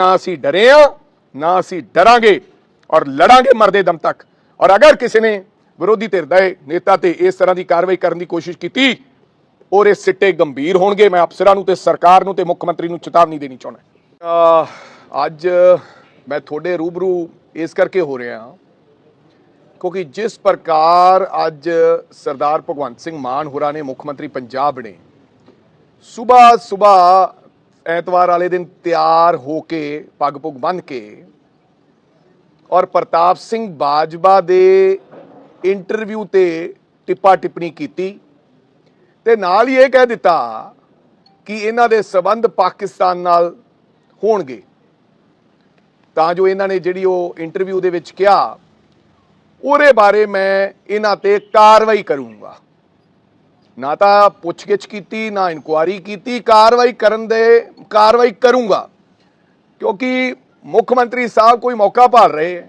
ਨਾ ਅਸੀਂ ਡਰੇ ਆ ਨਾ ਅਸੀਂ ਡਰਾਂਗੇ ਔਰ ਲੜਾਂਗੇ ਮਰਦੇ ਦਮ ਤੱਕ। ਔਰ ਅਗਰ ਕਿਸੇ ਨੇ ਵਿਰੋਧੀ ਧਿਰ ਦਾ ਨੇਤਾ ਤੇ ਇਸ ਤਰ੍ਹਾਂ ਦੀ ਕਾਰਵਾਈ ਕਰਨ ਦੀ ਕੋਸ਼ਿਸ਼ ਕੀਤੀ, ਔਰ ਇਹ ਸਿੱਟੇ ਗੰਭੀਰ ਹੋਣਗੇ, ਮੈਂ ਅਫਸਰਾਂ ਨੂੰ ਤੇ ਸਰਕਾਰ ਨੂੰ ਤੇ ਮੁੱਖ ਮੰਤਰੀ ਨੂੰ ਚੇਤਾਵਨੀ ਦੇਣੀ ਚਾਹੁੰਦਾ ਅੱਜ ਮੈਂ ਤੁਹਾਡੇ ਰੂਬਰੂ ਇਸ ਕਰਕੇ ਹੋ ਰਿਹਾ ਹਾਂ, ਕਿਉਂਕਿ ਜਿਸ ਪ੍ਰਕਾਰ ਅੱਜ ਸਰਦਾਰ ਭਗਵੰਤ ਸਿੰਘ ਮਾਨ ਹੋਰਾਂ ਨੇ ਮੁੱਖ ਮੰਤਰੀ ਪੰਜਾਬ ਨੇ ਸਵੇਰ ਸਵੇਰ ਐਤਵਾਰ ਵਾਲੇ ਦਿਨ ਤਿਆਰ ਹੋ ਕੇ ਪੱਗ ਪੁੱਗ ਬੰਨ ਕੇ ਔਰ ਪ੍ਰਤਾਪ ਸਿੰਘ ਬਾਜਵਾ ਦੇ ਇੰਟਰਵਿਊ ਤੇ ਟਿੱਪਾ ਟਿੱਪਣੀ ਕੀਤੀ ਤੇ ਨਾਲ ਹੀ ਇਹ ਕਹਿ ਦਿੱਤਾ ਕਿ ਇਹਨਾਂ ਦੇ ਸਬੰਧ ਪਾਕਿਸਤਾਨ ਨਾਲ ਹੋਣਗੇ। ਤਾਂ ਜੋ ਇਹਨਾਂ ਨੇ ਜਿਹੜੀ ਉਹ ਇੰਟਰਵਿਊ ਦੇ ਵਿੱਚ ਕਿਹਾ, ਉਹਦੇ ਬਾਰੇ ਮੈਂ ਇਹਨਾਂ ਤੇ ਕਾਰਵਾਈ ਕਰੂੰਗਾ। ਨਾ ਤਾਂ ਪੁੱਛਗਿੱਛ ਕੀਤੀ, ਨਾ ਇਨਕੁਆਰੀ ਕੀਤੀ, ਕਾਰਵਾਈ ਕਰਨ ਦੇ, ਕਾਰਵਾਈ ਕਰੂੰਗਾ। ਕਿਉਂਕਿ ਮੁੱਖ ਮੰਤਰੀ ਸਾਹਿਬ ਕੋਈ ਮੌਕਾ ਭਾਲ ਰਹੇ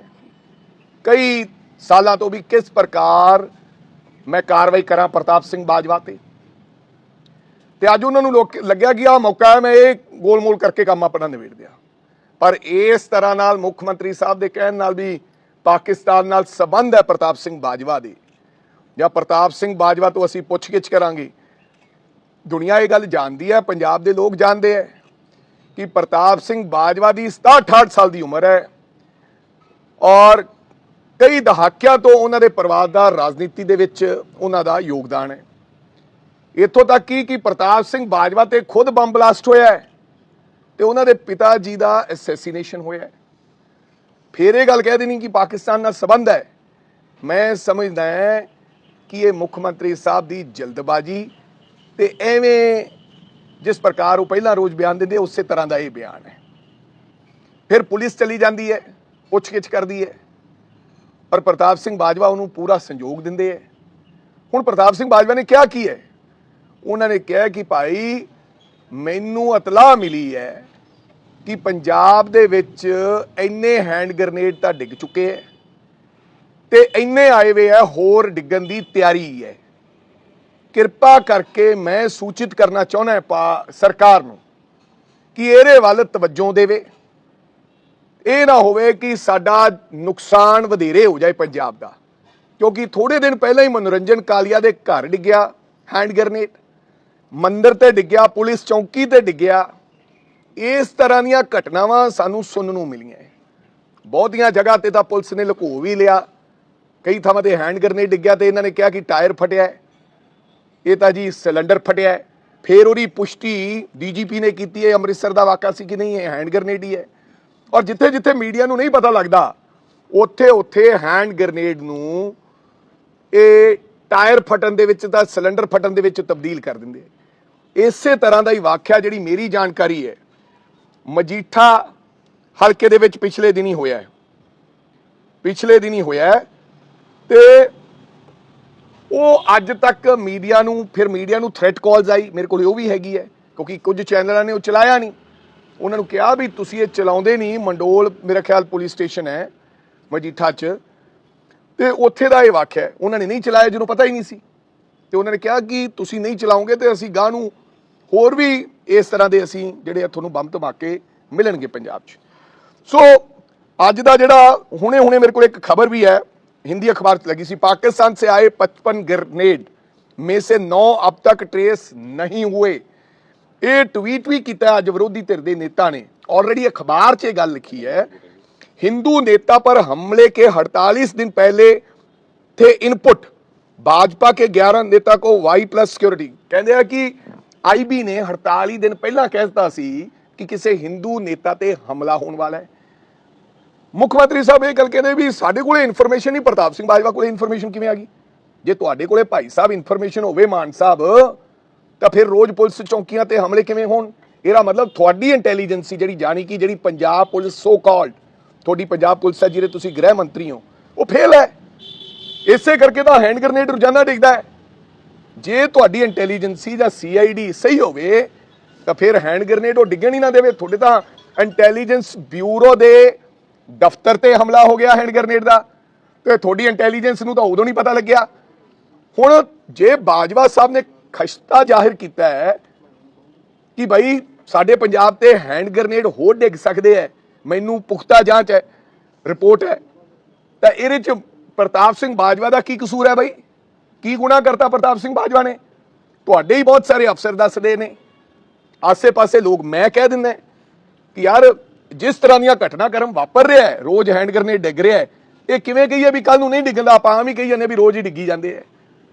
ਕਈ ਸਾਲਾਂ ਤੋਂ ਵੀ ਕਿਸ ਪ੍ਰਕਾਰ ਮੈਂ ਕਾਰਵਾਈ ਕਰਾਂ ਪ੍ਰਤਾਪ ਸਿੰਘ ਬਾਜਵਾ ਤੇ। ਤੇ ਅੱਜ ਉਹਨਾਂ ਨੂੰ ਲੋਕ ਲੱਗਿਆ ਕਿ ਆ ਮੌਕਾ ਹੈ, ਮੈਂ ਇਹ ਗੋਲਮੋਲ ਕਰਕੇ ਕੰਮ ਆਪਣਾ ਨਿਬੇੜ ਦਿਆਂ। ਪਰ ਇਸ ਤਰ੍ਹਾਂ ਨਾਲ ਮੁੱਖ ਮੰਤਰੀ ਸਾਹਿਬ ਦੇ ਕਹਿਣ ਨਾਲ ਵੀ ਪਾਕਿਸਤਾਨ ਨਾਲ ਸਬੰਧ ਹੈ ਪ੍ਰਤਾਪ ਸਿੰਘ ਬਾਜਵਾ ਦੇ। ਜਾਂ ਪ੍ਰਤਾਪ ਸਿੰਘ ਬਾਜਵਾ ਤੋਂ ਅਸੀਂ ਪੁੱਛਗਿੱਛ ਕਰਾਂਗੇ। ਦੁਨੀਆ ਇਹ ਗੱਲ ਜਾਣਦੀ ਹੈ, ਪੰਜਾਬ ਦੇ ਲੋਕ ਜਾਣਦੇ ਹੈ ਕਿ ਪ੍ਰਤਾਪ ਸਿੰਘ ਬਾਜਵਾ ਦੀ 67 ਸਾਲ ਦੀ ਉਮਰ ਹੈ ਔਰ ਕਈ ਦਹਾਕਿਆਂ ਤੋਂ ਉਹਨਾਂ ਦੇ ਪਰਿਵਾਰ ਦਾ ਰਾਜਨੀਤੀ ਦੇ ਵਿੱਚ ਉਹਨਾਂ ਦਾ ਯੋਗਦਾਨ ਹੈ। ਇੱਥੋਂ ਤੱਕ ਕਿ ਕਿ ਪ੍ਰਤਾਪ ਸਿੰਘ ਬਾਜਵਾ ਤੇ ਖੁਦ ਬੰਬ ਬਲਾਸਟ ਹੋਇਆ ਹੈ ਤੇ ਉਹਨਾਂ ਦੇ ਪਿਤਾ ਜੀ ਦਾ ਅਸੈਸੀਨੇਸ਼ਨ ਹੋਇਆ ਹੈ। ਫਿਰ ਇਹ ਗੱਲ ਕਹਿ ਦੇਣੀ ਕਿ ਪਾਕਿਸਤਾਨ ਨਾਲ ਸਬੰਧ ਹੈ। ਮੈਂ ਸਮਝਦਾ ਹਾਂ ਕਿ ਇਹ ਮੁੱਖ ਮੰਤਰੀ ਸਾਹਿਬ ਦੀ ਜਲਦਬਾਜ਼ੀ ਤੇ ਐਵੇਂ ਜਿਸ ਪ੍ਰਕਾਰ ਉਹ ਪਹਿਲਾਂ ਰੋਜ਼ ਬਿਆਨ ਦਿੰਦੇ, ਉਸੇ ਤਰ੍ਹਾਂ ਦਾ ਇਹ ਬਿਆਨ ਹੈ। ਫਿਰ ਪੁਲਿਸ ਚਲੀ ਜਾਂਦੀ ਹੈ, ਪੁੱਛਗਿੱਛ ਕਰਦੀ ਹੈ। ਪਰ ਪ੍ਰਤਾਪ ਸਿੰਘ ਬਾਜਵਾ ਉਹਨੂੰ ਪੂਰਾ ਸੰਯੋਗ ਦਿੰਦੇ ਹੈ। ਹੁਣ ਪ੍ਰਤਾਪ ਸਿੰਘ ਬਾਜਵਾ ਨੇ ਕਿਹਾ ਕੀ ਹੈ? ਉਹਨਾਂ ਨੇ ਕਿਹਾ ਕਿ ਭਾਈ ਮੈਨੂੰ ਇਤਲਾਹ ਮਿਲੀ ਹੈ ਕਿ ਪੰਜਾਬ ਦੇ ਵਿੱਚ ਇੰਨੇ ਹੈਂਡ ਗ੍ਰਨੇਡ ਤਾਂ ਡਿੱਗ ਚੁੱਕੇ ਹੈ। ਤੇ ਇੰਨੇ ਆਏ ਵੇ ਹੈ ਹੋਰ ਡਿੱਗਣ ਦੀ ਤਿਆਰੀ ਹੈ। ਕਿਰਪਾ ਕਰਕੇ ਮੈਂ ਸੂਚਿਤ ਕਰਨਾ ਚਾਹੁੰਦਾ ਪਾ- ਸਰਕਾਰ ਨੂੰ ਕਿ ਇਹਦੇ ਵੱਲ ਤਵੱਜੋ ਦੇਵੇ। ਇਹ ਨਾ ਹੋਵੇ ਕਿ ਸਾਡਾ ਨੁਕਸਾਨ ਵਧੇਰੇ ਹੋ ਜਾਏ ਪੰਜਾਬ ਦਾ, ਕਿਉਂਕਿ ਥੋੜੇ ਦਿਨ ਪਹਿਲਾਂ ਹੀ ਮਨੋਰੰਜਨ ਕਾਲੀਆ ਦੇ ਘਰ ਡਿੱਗਿਆ, ਹੈਂਡ ਗ੍ਰਨੇਡ। ਮੰਦਰ ਤੇ ਡਿੱਗਿਆ, ਪੁਲਿਸ ਚੌਂਕੀ ਤੇ ਡਿੱਗਿਆ। ਇਸ ਤਰ੍ਹਾਂ ਦੀਆਂ ਘਟਨਾਵਾਂ ਸਾਨੂੰ ਸੁਣਨ ਨੂੰ ਮਿਲੀਆਂ। ਬਹੁਤੀਆਂ ਜਗ੍ਹਾ ਤੇ ਤਾਂ ਪੁਲਿਸ ਨੇ ਲੁਕੋ ਵੀ ਲਿਆ। ਕਈ ਥਾਵਾਂ ਤੇ ਹੈਂਡ ਗ੍ਰਨੇਡ ਡਿੱਗਿਆ ਤੇ ਇਹਨਾਂ ਨੇ ਕਿਹਾ ਕਿ ਟਾਇਰ ਫਟਿਆ ਹੈ। ਇਹ ਤਾਂ ਜੀ ਸਿਲੰਡਰ ਫਟਿਆ ਹੈ। ਫਿਰ ਉਹਦੀ ਪੁਸ਼ਟੀ ਡੀਜੀਪੀ ਨੇ ਕੀਤੀ ਹੈ। ਅੰਮ੍ਰਿਤਸਰ ਦਾ ਵਾਕਾ ਸੀ ਕਿ ਨਹੀਂ, ਇਹ ਹੈਂਡ ਗ੍ਰਨੇਡ ਹੀ ਹੈ। ਔਰ ਜਿੱਥੇ ਜਿੱਥੇ ਮੀਡੀਆ ਨੂੰ ਨਹੀਂ ਪਤਾ ਲੱਗਦਾ ਉੱਥੇ ਉੱਥੇ ਹੈਂਡ ਗ੍ਰਨੇਡ ਨੂੰ ਇਹ ਟਾਇਰ ਫਟਣ ਦੇ ਵਿੱਚ ਤਾਂ ਸਿਲੰਡਰ ਫਟਣ ਦੇ ਵਿੱਚ ਤਬਦੀਲ ਕਰ ਦਿੰਦੇ ਇਸੇ ਤਰ੍ਹਾਂ ਦਾ ਹੀ ਵਾਕਿਆ ਜਿਹੜੀ ਮੇਰੀ ਜਾਣਕਾਰੀ ਹੈ, ਮਜੀਠਾ ਹਲਕੇ ਦੇ ਵਿੱਚ ਪਿਛਲੇ ਦਿਨੀ ਹੋਇਆ ਹੈ। ਪਿਛਲੇ ਦਿਨੀ ਹੋਇਆ ਹੈ ਤੇ ਉਹ ਅੱਜ ਤੱਕ ਮੀਡੀਆ ਨੂੰ, ਫਿਰ ਮੀਡੀਆ ਨੂੰ ਥ੍ਰੈਟ ਕਾਲਸ ਆਈ। ਮੇਰੇ ਕੋਲ ਉਹ ਵੀ ਹੈਗੀ ਹੈ, ਕਿਉਂਕਿ ਕੁਝ ਚੈਨਲਾਂ ਨੇ ਉਹ ਚਲਾਇਆ ਨਹੀਂ। ਉਹਨਾਂ ਨੂੰ ਕਿਹਾ ਵੀ ਤੁਸੀਂ ਇਹ ਚਲਾਉਂਦੇ ਨਹੀਂ। ਮੰਡੋਲ ਮੇਰਾ ਖਿਆਲ ਪੁਲਿਸ ਸਟੇਸ਼ਨ ਹੈ, ਮਜੀਠਾ 'ਚ। ਤੇ ਉੱਥੇ ਦਾ ਇਹ ਵਾਕਿਆ ਉਹਨਾਂ ਨੇ ਨਹੀਂ ਚਲਾਇਆ, ਜਿਹਨੂੰ ਪਤਾ ਹੀ ਨਹੀਂ ਸੀ। ਤੇ ਉਹਨਾਂ ਨੇ ਕਿਹਾ ਕਿ ਤੁਸੀਂ ਨਹੀਂ ਚਲਾਉਂਗੇ ਤੇ ਅਸੀਂ ਗਾਂ ਨੂੰ ਹੋਰ ਵੀ ਇਸ ਤਰ੍ਹਾਂ ਦੇ ਅਸੀਂ ਜਿਹੜੇ ਤੁਹਾਨੂੰ ਬੰਬ ਧਮਾਕੇ ਮਿਲਣਗੇ ਪੰਜਾਬ 'ਚ। ਸੋ, ਅੱਜ ਦਾ ਜਿਹੜਾ ਹੁਣੇ ਹੁਣੇ ਮੇਰੇ ਕੋਲ ਇੱਕ ਖਬਰ ਵੀ ਹੈ। हिंदी अखबार से लगी सी पाकिस्तान से आए 55 ग्रेनेड में से 9 अब तक ट्रेस नहीं हुए ਇਹ ਟਵੀਟ ਵੀ ਕੀਤਾ ਅੱਜ ਵਿਰੋਧੀ ਧਿਰ ਦੇ ਨੇਤਾ ਨੇ ਆਲਰੇਡੀ ਅਖਬਾਰ 'ਚ ਇਹ ਗੱਲ ਲਿਖੀ ਹੈ हिंदू नेता पर हमले के 48 दिन पहले थे इनपुट भाजपा के 11 नेता को वाई प्लस सिक्योरिटी ਕਹਿੰਦੇ ਆ ਕਿ ਆਈਬੀ ਨੇ 48 ਦਿਨ ਪਹਿਲਾਂ ਕਹਿ ਦਿੱਤਾ ਸੀ ਕਿ ਕਿਸੇ ਹਿੰਦੂ ਨੇਤਾ ਤੇ ਹਮਲਾ ਹੋਣ ਵਾਲਾ ਹੈ ਮੁੱਖ ਮੰਤਰੀ ਸਾਹਿਬ ਇਹ ਗੱਲ ਕਹਿੰਦੇ ਵੀ ਸਾਡੇ ਕੋਲੇ ਇਨਫੋਰਮੇਸ਼ਨ ਨਹੀਂ ਪ੍ਰਤਾਪ ਸਿੰਘ ਬਾਜਵਾ ਕੋਲੇ ਇਨਫੋਰਮੇਸ਼ਨ ਕਿਵੇਂ ਆ ਗਈ? ਜੇ ਤੁਹਾਡੇ ਕੋਲੇ ਭਾਈ ਸਾਹਿਬ ਇਨਫੋਰਮੇਸ਼ਨ ਹੋਵੇ, ਮਾਨ ਸਾਹਿਬ, ਤਾਂ ਫਿਰ ਰੋਜ਼ ਪੁਲਿਸ ਚੌਕੀਆਂ ਤੇ ਹਮਲੇ ਕਿਵੇਂ ਹੋਣ? ਇਹਦਾ ਮਤਲਬ ਤੁਹਾਡੀ ਇੰਟੈਲੀਜੈਂਸੀ ਜਿਹੜੀ ਜਾਣੀ ਕਿ ਜਿਹੜੀ ਪੰਜਾਬ ਪੁਲਿਸ ਸੋ ਕਾਲਡ ਤੁਹਾਡੀ ਪੰਜਾਬ ਪੁਲਿਸ ਹੈ ਜਿਹੜੇ ਤੁਸੀਂ ਗ੍ਰਹਿ ਮੰਤਰੀ ਹੋ, ਉਹ ਫੇਲ ਹੈ। ਇਸੇ ਕਰਕੇ ਤਾਂ ਹੈਂਡ ਗ੍ਰਨੇਡ ਰੋਜ਼ਾਨਾ ਡਿੱਗਦਾ ਹੈ। ਜੇ ਤੁਹਾਡੀ ਇੰਟੈਲੀਜੈਂਸੀ ਜਾਂ ਸੀਆਈਡੀ ਸਹੀ ਹੋਵੇ, ਤਾਂ ਫਿਰ ਹੈਂਡ ਗ੍ਰਨੇਡ ਉਹ ਡਿੱਗਣ ਹੀ ਨਾ ਦੇਵੇ। ਤੁਹਾਡੇ ਤਾਂ ਇੰਟੈਲੀਜੈਂਸ ਬਿਊਰੋ ਦੇ ਦਫ਼ਤਰ ਤੇ ਹਮਲਾ ਹੋ ਗਿਆ ਹੈਂਡ ਗ੍ਰਨੇਡ ਦਾ ਤੇ ਤੁਹਾਡੀ ਇੰਟੈਲੀਜੈਂਸ ਨੂੰ ਤਾਂ ਉਦੋਂ ਨਹੀਂ ਪਤਾ ਲੱਗਿਆ। ਹੁਣ ਜੇ ਬਾਜਵਾ ਸਾਹਿਬ ਨੇ ਖਸ਼ਤਾ ਜ਼ਾਹਿਰ ਕੀਤਾ ਹੈ ਕਿ ਭਾਈ ਸਾਡੇ ਪੰਜਾਬ ਤੇ ਹੈਂਡ ਗ੍ਰਨੇਡ ਹੋਰ ਡਿੱਗ ਸਕਦੇ ਐ ਮੈਨੂੰ ਪੁਖਤਾ ਜਾਂਚ ਹੈ, ਰਿਪੋਰਟ ਹੈ, ਤਾਂ ਇਹਦੇ ਚ ਪ੍ਰਤਾਪ ਸਿੰਘ ਬਾਜਵਾ ਦਾ ਕੀ ਕਸੂਰ ਹੈ ਬਈ? ਕੀ ਗੁਨਾਹ ਕਰਤਾ ਪ੍ਰਤਾਪ ਸਿੰਘ ਬਾਜਵਾ ਨੇ? ਤੁਹਾਡੇ ਹੀ ਬਹੁਤ ਸਾਰੇ ਅਫਸਰ ਦੱਸਦੇ ਨੇ। ਆਸੇ-ਪਾਸੇ ਲੋਕ ਮੈਂ ਕਹਿ ਦਿੰਦਾ ਕਿ ਯਾਰ ਜਿਸ ਤਰ੍ਹਾਂ ਦੀਆਂ ਘਟਨਾਕ੍ਰਮ ਵਾਪਰ ਰਿਹਾ ਹੈ, ਰੋਜ਼ ਹੈਂਡ ਗ੍ਰਨੇਡ ਡਿੱਗ ਰਿਹਾ ਹੈ, ਇਹ ਕਿਵੇਂ ਕਹੀਏ ਵੀ ਕੱਲ ਨੂੰ ਨਹੀਂ ਡਿੱਗਦਾ, ਆਪਾਂ ਆਮ ਹੀ ਕਹੀ ਜਾਂਦੇ ਵੀ ਰੋਜ਼ ਹੀ ਡਿੱਗੀ ਜਾਂਦੇ ਆ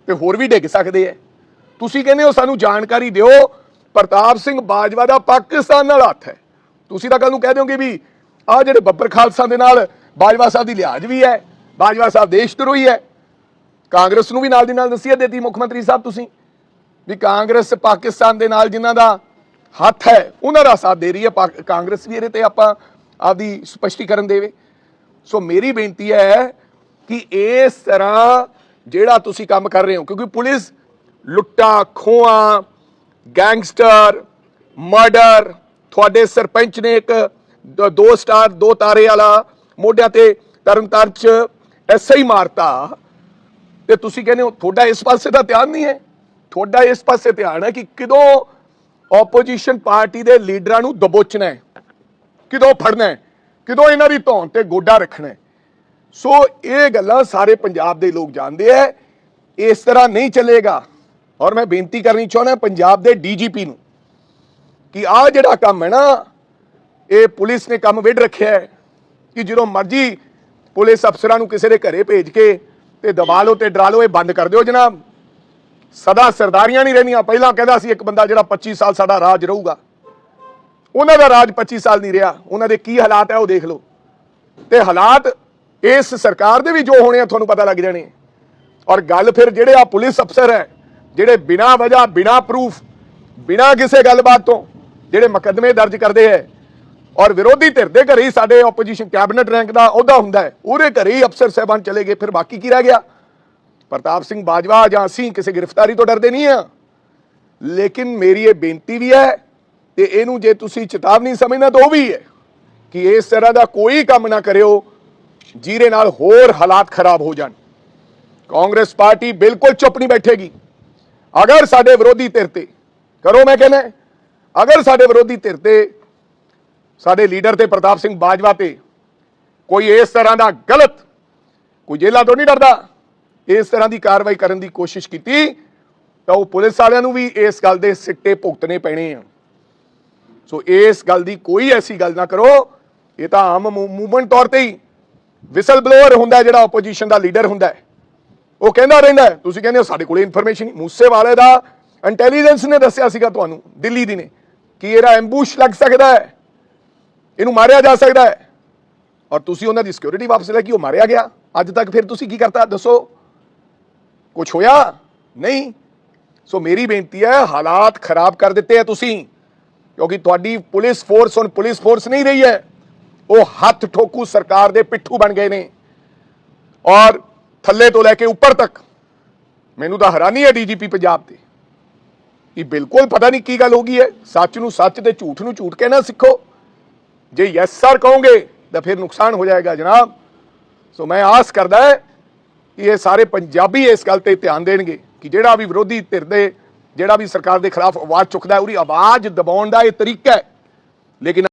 ਤੇ ਹੋਰ ਵੀ ਡਿੱਗ ਸਕਦੇ ਆ ਤੁਸੀਂ ਕਹਿੰਦੇ ਹੋ ਸਾਨੂੰ ਜਾਣਕਾਰੀ ਦਿਓ, ਪ੍ਰਤਾਪ ਸਿੰਘ ਬਾਜਵਾ ਦਾ ਪਾਕਿਸਤਾਨ ਨਾਲ ਹੱਥ ਹੈ। ਤੁਸੀਂ ਤਾਂ ਕੱਲ ਨੂੰ ਕਹਿ ਦਿਓਗੇ ਵੀ ਆਹ ਜਿਹੜੇ ਬੱਬਰ ਖਾਲਸਾ ਦੇ ਨਾਲ ਬਾਜਵਾ ਸਾਹਿਬ ਦੀ ਲਿਹਾਜ਼ ਵੀ ਹੈ, ਬਾਜਵਾ ਸਾਹਿਬ ਦੇਸ਼ ਧਰੋਹੀ ਹੈ। ਕਾਂਗਰਸ ਨੂੰ ਵੀ ਨਾਲ ਦੀ ਨਾਲ ਨਸੀਹਤ ਦਿੱਤੀ ਮੁੱਖ ਮੰਤਰੀ ਸਾਹਿਬ ਤੁਸੀਂ, ਵੀ ਕਾਂਗਰਸ ਪਾਕਿਸਤਾਨ ਦੇ ਨਾਲ ਜਿਨ੍ਹਾਂ ਦਾ ਹੱਥ ਹੈ ਉਹਨਾਂ ਦਾ ਸਾਥ ਦੇ ਰਹੀ ਹੈ ਕਾਂਗਰਸ ਵੀ ਇਹਦੇ ਤੇ ਆਪਾਂ ਆਪਦੀ ਸਪਸ਼ਟੀਕਰਨ ਦੇਵੇ। ਸੋ ਮੇਰੀ ਬੇਨਤੀ ਹੈ ਕਿ ਇਸ ਤਰ੍ਹਾਂ ਜਿਹੜਾ ਤੁਸੀਂ ਕੰਮ ਕਰ ਰਹੇ ਹੋ, ਕਿਉਂਕਿ ਪੁਲਿਸ ਲੁੱਟਾ ਖੋਆ ਗੈਂਗਸਟਰ, ਮਰਡਰ, ਤੁਹਾਡੇ ਸਰਪੰਚ ਨੇ ਇੱਕ ਦੋ ਸਟਾਰ, ਦੋ ਤਾਰੇ ਵਾਲਾ ਮੋਢਿਆਂ ਤੇ ਤਰਨਤਾਰਨ ਚ ਐਸਾ ਹੀ ਮਾਰਤਾ ਤੇ ਤੁਸੀਂ ਕਹਿੰਦੇ ਹੋ, ਤੁਹਾਡਾ ਇਸ ਪਾਸੇ ਦਾ ਧਿਆਨ ਨਹੀਂ ਹੈ। ਤੁਹਾਡਾ ਇਸ ਪਾਸੇ ਧਿਆਨ ਹੈ ਕਿ ਕਿਦੋਂ ਆਪੋਜੀਸ਼ਨ ਪਾਰਟੀ ਦੇ ਲੀਡਰਾਂ ਨੂੰ ਦਬੋਚਣਾ ਹੈ। ਕਿਦੋਂ ਫੜਨਾ ਹੈ? ਕਿਦੋਂ ਇਹਨਾਂ ਦੀ ਧੌਣ ਤੇ ਗੋਡਾ ਰੱਖਣਾ ਹੈ? ਸੋ ਇਹ ਗੱਲਾਂ ਸਾਰੇ ਪੰਜਾਬ ਦੇ ਲੋਕ ਜਾਣਦੇ ਐ ਇਸ ਤਰ੍ਹਾਂ ਨਹੀਂ ਚੱਲੇਗਾ। ਔਰ ਮੈਂ ਬੇਨਤੀ ਕਰਨੀ ਚਾਹੁੰਦਾ ਪੰਜਾਬ ਦੇ ਡੀਜੀਪੀ ਨੂੰ ਕਿ ਆਹ ਜਿਹੜਾ ਕੰਮ ਹੈ ਨਾ, ਇਹ ਪੁਲਿਸ ਨੇ ਕੰਮ ਵਿੱਢ ਰੱਖਿਆ ਹੈ ਕਿ ਜਦੋਂ ਮਰਜ਼ੀ ਪੁਲਿਸ ਅਫਸਰਾਂ ਨੂੰ ਕਿਸੇ ਦੇ ਘਰੇ ਭੇਜ ਕੇ ਤੇ ਦਬਾ ਲਓ ਤੇ ਡਰਾ ਲਓ, ਇਹ ਬੰਦ ਕਰ ਦਿਓ ਜਨਾਬ। ਸਦਾ ਸਰਦਾਰੀਆਂ ਨਹੀਂ ਰਹਿੰਦੀਆਂ। ਪਹਿਲਾਂ ਕਹਿੰਦਾ ਸੀ ਇੱਕ ਬੰਦਾ ਜਿਹੜਾ 25 ਸਾਲ ਸਾਡਾ ਰਾਜ ਰਹੂਗਾ। ਉਹਨਾਂ ਦਾ ਰਾਜ 25 ਸਾਲ ਨਹੀਂ ਰਿਹਾ। ਉਹਨਾਂ ਦੇ ਕੀ ਹਾਲਾਤ ਹੈ ਉਹ ਦੇਖ ਲਓ। ਤੇ ਹਾਲਾਤ ਇਸ ਸਰਕਾਰ ਦੇ ਵੀ ਜੋ ਹੋਣੇ ਆ, ਤੁਹਾਨੂੰ ਪਤਾ ਲੱਗ ਜਾਣੇ ਔਰ ਗੱਲ ਫਿਰ ਜਿਹੜੇ ਆ ਪੁਲਿਸ ਅਫਸਰ ਹੈ, ਜਿਹੜੇ ਬਿਨਾਂ ਵਜ੍ਹਾ, ਬਿਨਾਂ ਪ੍ਰੂਫ ਬਿਨਾਂ ਕਿਸੇ ਗੱਲਬਾਤ ਤੋਂ ਜਿਹੜੇ ਮੁਕੱਦਮੇ ਦਰਜ ਕਰਦੇ ਹੈ, ਔਰ ਵਿਰੋਧੀ ਧਿਰ ਦੇ ਘਰੇ ਹੀ ਸਾਡੇ ਆਪੋਜੀਸ਼ਨ ਕੈਬਨਿਟ ਰੈਂਕ ਦਾ ਅਹੁਦਾ ਹੁੰਦਾ ਹੈ, ਉਹਦੇ ਘਰੇ ਹੀ ਅਫਸਰ ਸਹਿਬਾਨ ਚਲੇ ਗਏ, ਫਿਰ ਬਾਕੀ ਕੀ ਰਹਿ ਗਿਆ? ਪ੍ਰਤਾਪ ਸਿੰਘ ਬਾਜਵਾ ਜਾਂ ਅਸੀਂ ਕਿਸੇ ਗ੍ਰਿਫਤਾਰੀ ਤੋਂ ਡਰਦੇ ਨਹੀਂ ਆ ਲੇਕਿਨ ਮੇਰੀ ਇਹ ਬੇਨਤੀ ਵੀ ਹੈ ਤੇ ਇਹਨੂੰ ਜੇ ਤੁਸੀਂ ਚੇਤਾਵਨੀ ਸਮਝਣਾ ਤਾਂ ਉਹ ਵੀ ਹੈ ਕਿ ਇਸ ਤਰ੍ਹਾਂ ਦਾ ਕੋਈ ਕੰਮ ਨਾ ਕਰਿਓ ਜਿਹਦੇ ਨਾਲ ਹੋਰ ਹਾਲਾਤ ਖਰਾਬ ਹੋ ਜਾਣ। ਕਾਂਗਰਸ ਪਾਰਟੀ ਬਿਲਕੁਲ ਚੁੱਪ ਨਹੀਂ ਬੈਠੇਗੀ। ਅਗਰ ਸਾਡੇ ਵਿਰੋਧੀ ਧਿਰ ਤੇ, ਕਰੋ ਮੈਂ ਕਹਿੰਦਾ, ਅਗਰ ਸਾਡੇ ਵਿਰੋਧੀ ਧਿਰ ਤੇ, ਸਾਡੇ ਲੀਡਰ ਤੇ ਪ੍ਰਤਾਪ ਸਿੰਘ ਬਾਜਵਾ ਤੇ ਕੋਈ ਇਸ ਤਰ੍ਹਾਂ ਦਾ ਗਲਤ, ਕੋਈ ਜੇਲਾ ਤੋਂ ਨਹੀਂ ਡਰਦਾ। ਇਸ ਤਰ੍ਹਾਂ ਦੀ ਕਾਰਵਾਈ ਕਰਨ ਦੀ ਕੋਸ਼ਿਸ਼ ਕੀਤੀ, ਤਾਂ ਉਹ ਪੁਲਿਸ ਵਾਲਿਆਂ ਨੂੰ ਵੀ ਇਸ ਗੱਲ ਦੇ ਸਿੱਟੇ ਭੁਗਤਣੇ ਪੈਣੇ ਆ। ਸੋ ਇਸ ਗੱਲ ਦੀ ਕੋਈ ਐਸੀ ਗੱਲ ਨਾ ਕਰੋ, ਇਹ ਤਾਂ ਆਮ ਮੂਵਮੈਂਟ ਤੌਰ ਤੇ ਹੀ ਵਿਸਲ ਬਲੋਅਰ ਹੁੰਦਾ ਜਿਹੜਾ ਆਪੋਜੀਸ਼ਨ ਦਾ ਲੀਡਰ ਹੁੰਦਾ ਉਹ ਕਹਿੰਦਾ ਰਹਿੰਦਾ ਤੁਸੀਂ ਕਹਿੰਦੇ ਹੋ ਸਾਡੇ ਕੋਲੇ ਇਨਫੋਰਮੇਸ਼ਨ ਮੂਸੇ ਵਾਲੇ ਦਾ ਇੰਟੈਲੀਜੈਂਸ ਨੇ ਦੱਸਿਆ ਸੀਗਾ ਤੁਹਾਨੂੰ, ਦਿੱਲੀ ਦੀ ਨੇ, ਕਿ ਇਹਦਾ ਐਮਬੂਸ਼ ਲੱਗ ਸਕਦਾ ਹੈ, ਇਹਨੂੰ ਮਾਰਿਆ ਜਾ ਸਕਦਾ ਹੈ। ਔਰ ਤੁਸੀਂ ਉਹਨਾਂ ਦੀ ਸਿਕਿਉਰਿਟੀ ਵਾਪਸ ਲੈ ਕੇ ਉਹ ਮਾਰਿਆ ਗਿਆ। ਅੱਜ ਤੱਕ ਫਿਰ ਤੁਸੀਂ ਕੀ ਕਰਤਾ? ਦੱਸੋ। ਕੁਝ ਹੋਇਆ? ਨਹੀਂ। ਸੋ ਮੇਰੀ ਬੇਨਤੀ ਹੈ, ਹਾਲਾਤ ਖਰਾਬ ਕਰ ਦਿੱਤੇ ਆ ਤੁਸੀਂ, ਕਿਉਂਕਿ ਤੁਹਾਡੀ ਪੁਲਿਸ ਫੋਰਸ ਹੁਣ ਪੁਲਿਸ ਫੋਰਸ ਨਹੀਂ ਰਹੀ ਹੈ। ਉਹ ਹੱਥ ਠੋਕੂ ਸਰਕਾਰ ਦੇ ਪਿੱਠੂ ਬਣ ਗਏ ਨੇ। ਔਰ ਥੱਲੇ ਤੋਂ ਲੈ ਕੇ ਉੱਪਰ ਤੱਕ, ਮੈਨੂੰ ਤਾਂ ਹੈਰਾਨੀ ਹੈ ਡੀਜੀਪੀ ਪੰਜਾਬ ਤੇ ਇਹ ਬਿਲਕੁਲ ਪਤਾ ਨਹੀਂ ਕੀ ਗੱਲ ਹੋ ਗਈ ਹੈ। ਸੱਚ ਨੂੰ ਸੱਚ ਤੇ ਝੂਠ ਨੂੰ ਝੂਠ ਕਹਿਣਾ ਸਿੱਖੋ। ਜੇ ਯੈਸ ਸਰ ਕਹੋਗੇ, ਤਾਂ ਫਿਰ ਨੁਕਸਾਨ ਹੋ ਜਾਏਗਾ ਜਨਾਬ। ਸੋ ਮੈਂ ਆਸ ਕਰਦਾ ਹੈ ਕਿ ਇਹ ਸਾਰੇ ਪੰਜਾਬੀ ਇਸ ਗੱਲ ਤੇ ਧਿਆਨ ਦੇਣਗੇ ਕਿ ਜਿਹੜਾ ਵੀ ਵਿਰੋਧੀ ਧਿਰ ਦੇ, ਜਿਹੜਾ ਵੀ ਸਰਕਾਰ ਦੇ ਖਿਲਾਫ ਆਵਾਜ਼ ਚੁੱਕਦਾ ਹੈ, ਉਹਦੀ ਆਵਾਜ਼ ਦਬਾਉਣ ਦਾ ਇਹ ਤਰੀਕਾ ਹੈ। ਲੇਕਿਨ